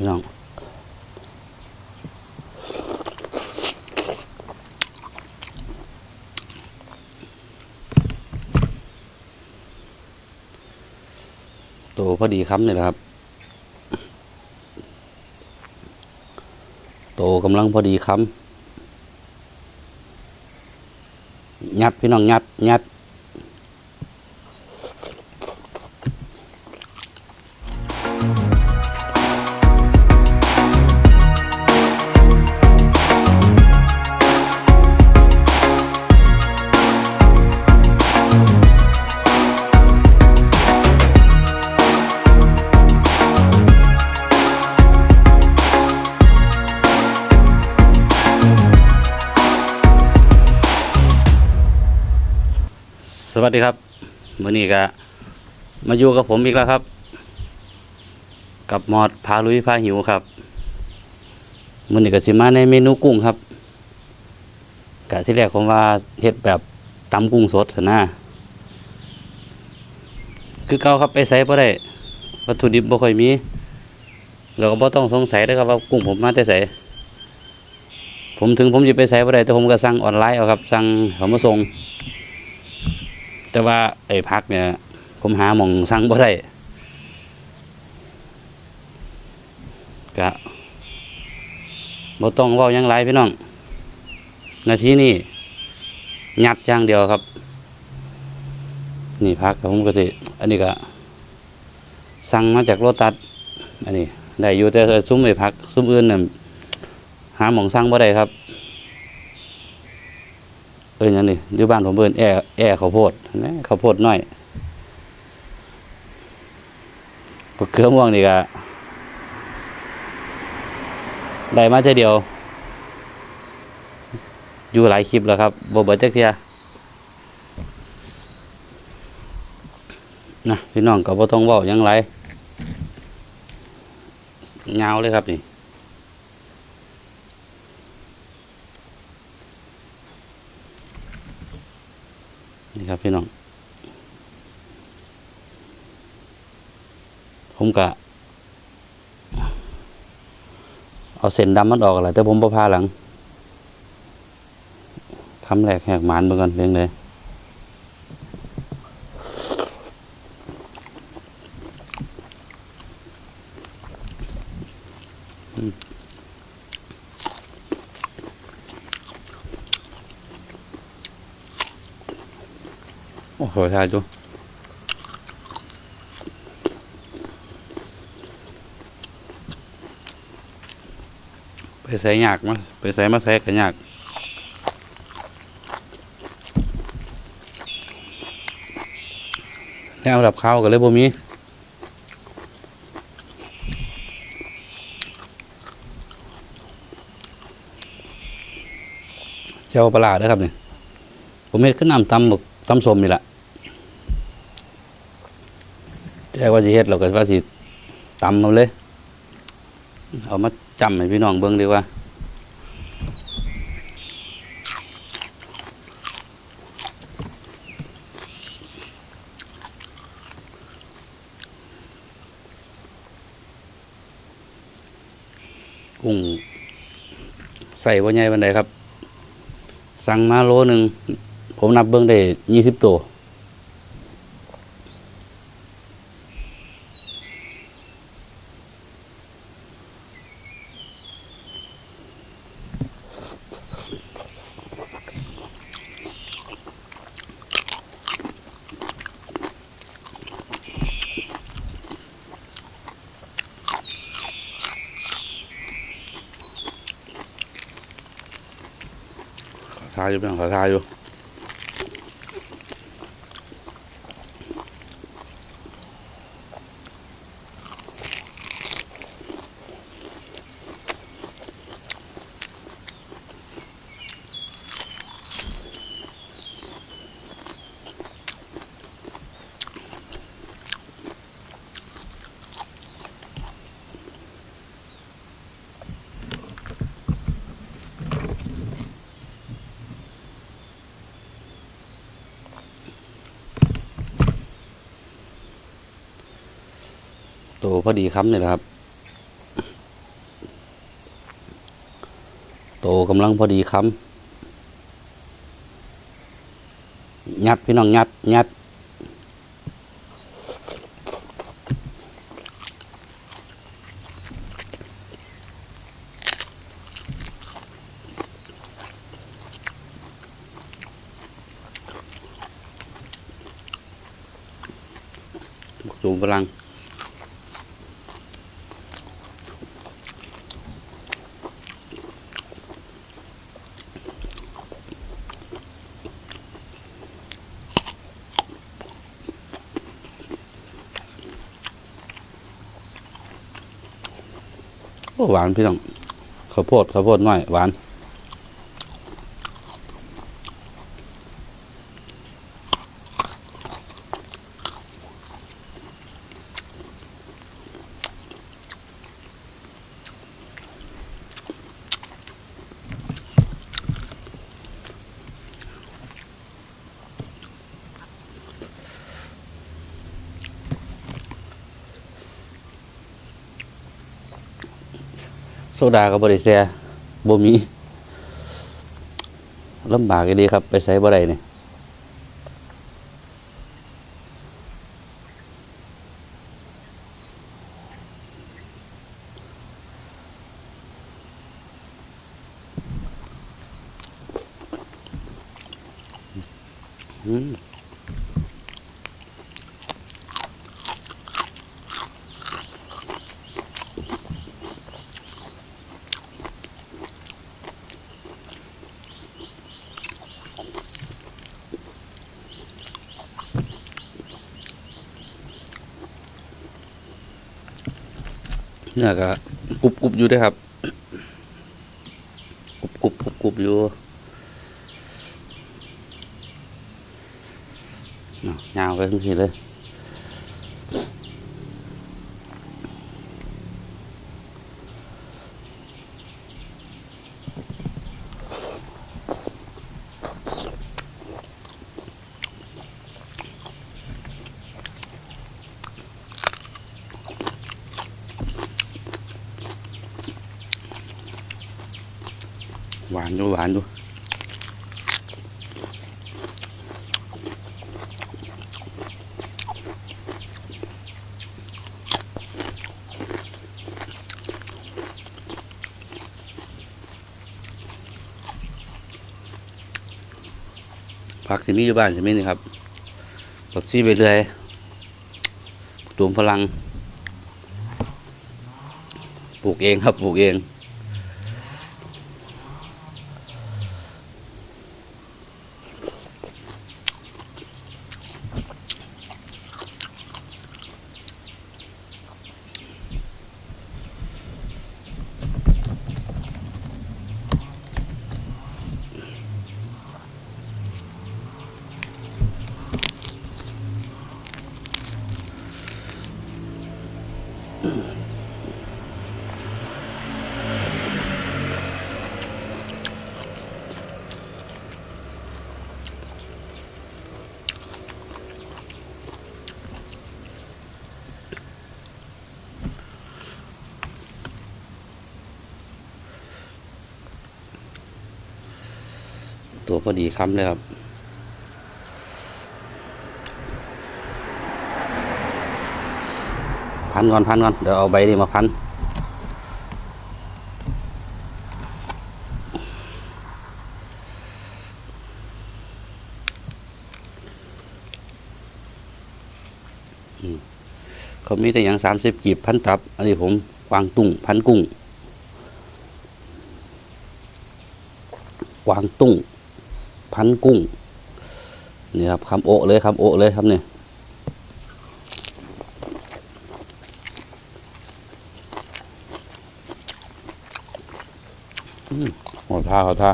พี่น้องโตพอดีคำนี่แหละครับโตกำลังพอดีคำยัดพี่น้องยัดยัด สวัสดีครับมื่อนี้ก็มาอยู่กับผมอีกแล้วครับ กับมอดพาลุยพาหิวครับมื่อนี้ก็สิมาในเมนูกุ้งครับกะที่แรกผมว่าเฮ็ดแบบตำกุ้งสดซะนะคือเก่าครับไปใส่บ่ได้วัตถุดิบบ่ค่อยมีเราก็บ่ต้องสงสัยนะครับว่ากุ้งผมมาแต่ไสผมถึงผมจะไปใส่บ่ได้แต่ผมก็สั่งออนไลน์เอาครับสั่งเขามาส่ง แต่ว่าไอ้พักเนี่ย ผมหาหมองสั่งบ่ได้กะบ่ต้องเว้ายังไรพี่น้อง นาทีนี้ยัดอย่างเดียวครับ นี่พักผมก็สิอันนี้ก็สั่งมาจากโรตัสอันนี้ ได้อยู่แต่ซุ้มไอ้พัก ซุ้มอื่นน่ะหาหมองสั่งบ่ได้ครับ เอิ้นหยังนี่อยู่บ้านผมเอิ้นแอแอข้าวโพดนะข้าวโพดน้อยบักเขือม่วงนี่ก็ได้มาเท่เดียว อยู่หลายคลิปแล้วครับบเบิดจักเทียนะพี่น้องก็บ่ต้องว้าหยังไรยาเลยครับนี่ นี่ครับพี่น้อง ผมกะเอาเส้นดำมันออกอะไรแต่ผมประพาหลังคำแหลกแหกหมานเหมือนเพียงเลย โอ้โหทายดูไปใส่ยากมาไปใส่มาใส่กันยากแนวดับข้าวกันเลยบ่มีเจ้าปลาร้าเด้ครับเนี่ยผมเฮ็ดขึ้นน้ำตำหมึกตำสมนี่แหละ แต่ว่าสิเฮ็ดเราก็ว่าสิตำเอาเลย เอามาจำให้พี่น้องเบิ่งดีว่ากุ้งใส่ว่าใหญ่วันใดครับ สั่งมาโลหนึ่ง ผมนับเบิ้งได้ยี่สิบตัว ขอทายอยู่เพื่อนขอทายอยู่ ตัวพอดีคำนี่แหละครับ โตกำลังพอดีคำยัดพี่น้องยัดยัดจูงพลัง หวานพี่น้องข้าวโพดข้าวโพดน้อยหวาน โซดากับบริเซียบ่มีลำบากอีดีครับ ไปใช้บ่ได้เนี่ยอืม เนี่ยก็กรุบกรุบอยู่ด้วยครับกรุบกรุบกรุบกรุบอยู่เอายาวไปทั้งทีเลยานอยู่หวานอยู่ผักที่มีอยู่บ้านใช่ไหมนี่ครับผักซี่ไปเรื่อยตูมพลัง ปลูกเองครับ ปลูกเอง ตัวพอดีค้ำเลยครับ พันก่อนพันก่อนเดี๋ยวเอาใบนี้มาพันเขามีแต่อย่างสามสิบกีบพันตับ อันนี้ผมกวางตุ้งพันกุ้งกวางตุ้งพันกุ้งนี่ครับคำโอเลยคำโอเลยครับเนี่ยอืมหัว ท่าเขาท่า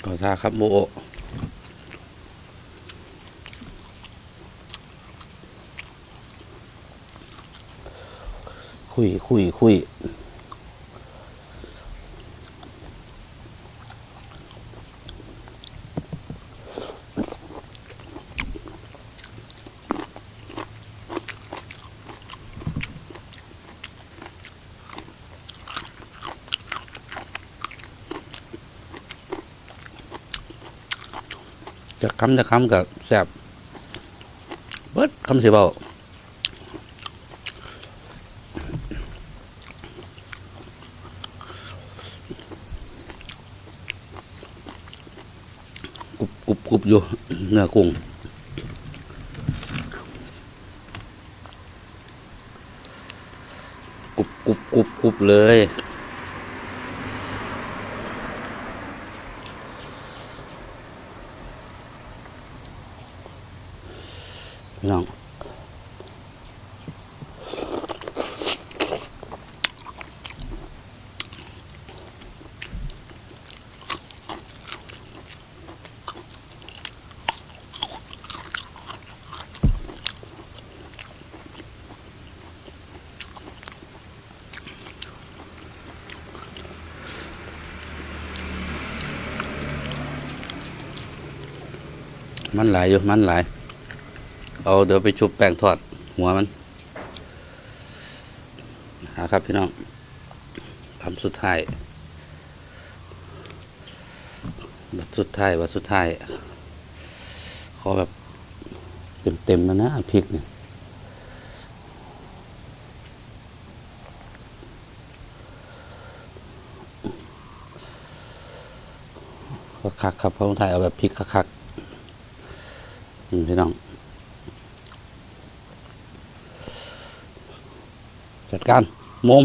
เขาท่าครับโมโอคุยคุยคุย จะคำจะคำกับแซบเบิดคำเสิเบากุบกุบกุบอยู่เนื้อกุ้งกุบกุบกุบกุบเลย มันหลายอยู่มันหลาย เอาเดี๋ยวไปชุบแป้งทอด หัวมันหาครับพี่น้องคำสุดท้ายบัดสุดท้ายบัดสุดท้ายขอแบบเต็มๆแล้วนะพริกเนี่ยคักครับพระองค์ไทยเอาแบบพริกคัก พี่น้อง จัดการมุม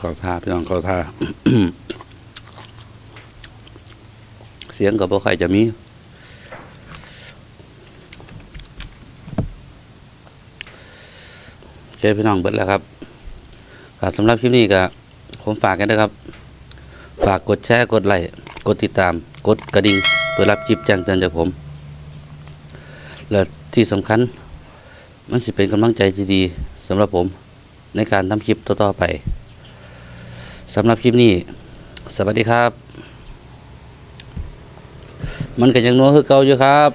ขอทาพี่น้องขอทาเสียงกับบ่ใครจะมีเจอพี่น้องเบิดแล้วครับสำหรับคลิปนี้ก็ผมฝากกันนะครับ ฝากกดแชร์กดไลค์กดติดตาม กดกระดิ่งเพื่อรับคลิปแจ้งเตือนจากผม และที่สำคัญ มันสิเป็นกำลังใจที่ดีสำหรับผมในการทำคลิปต่อๆไป สำหรับคลิปนี้ สวัสดีครับ มันก็ยังนัวคือเก่าอยู่ครับ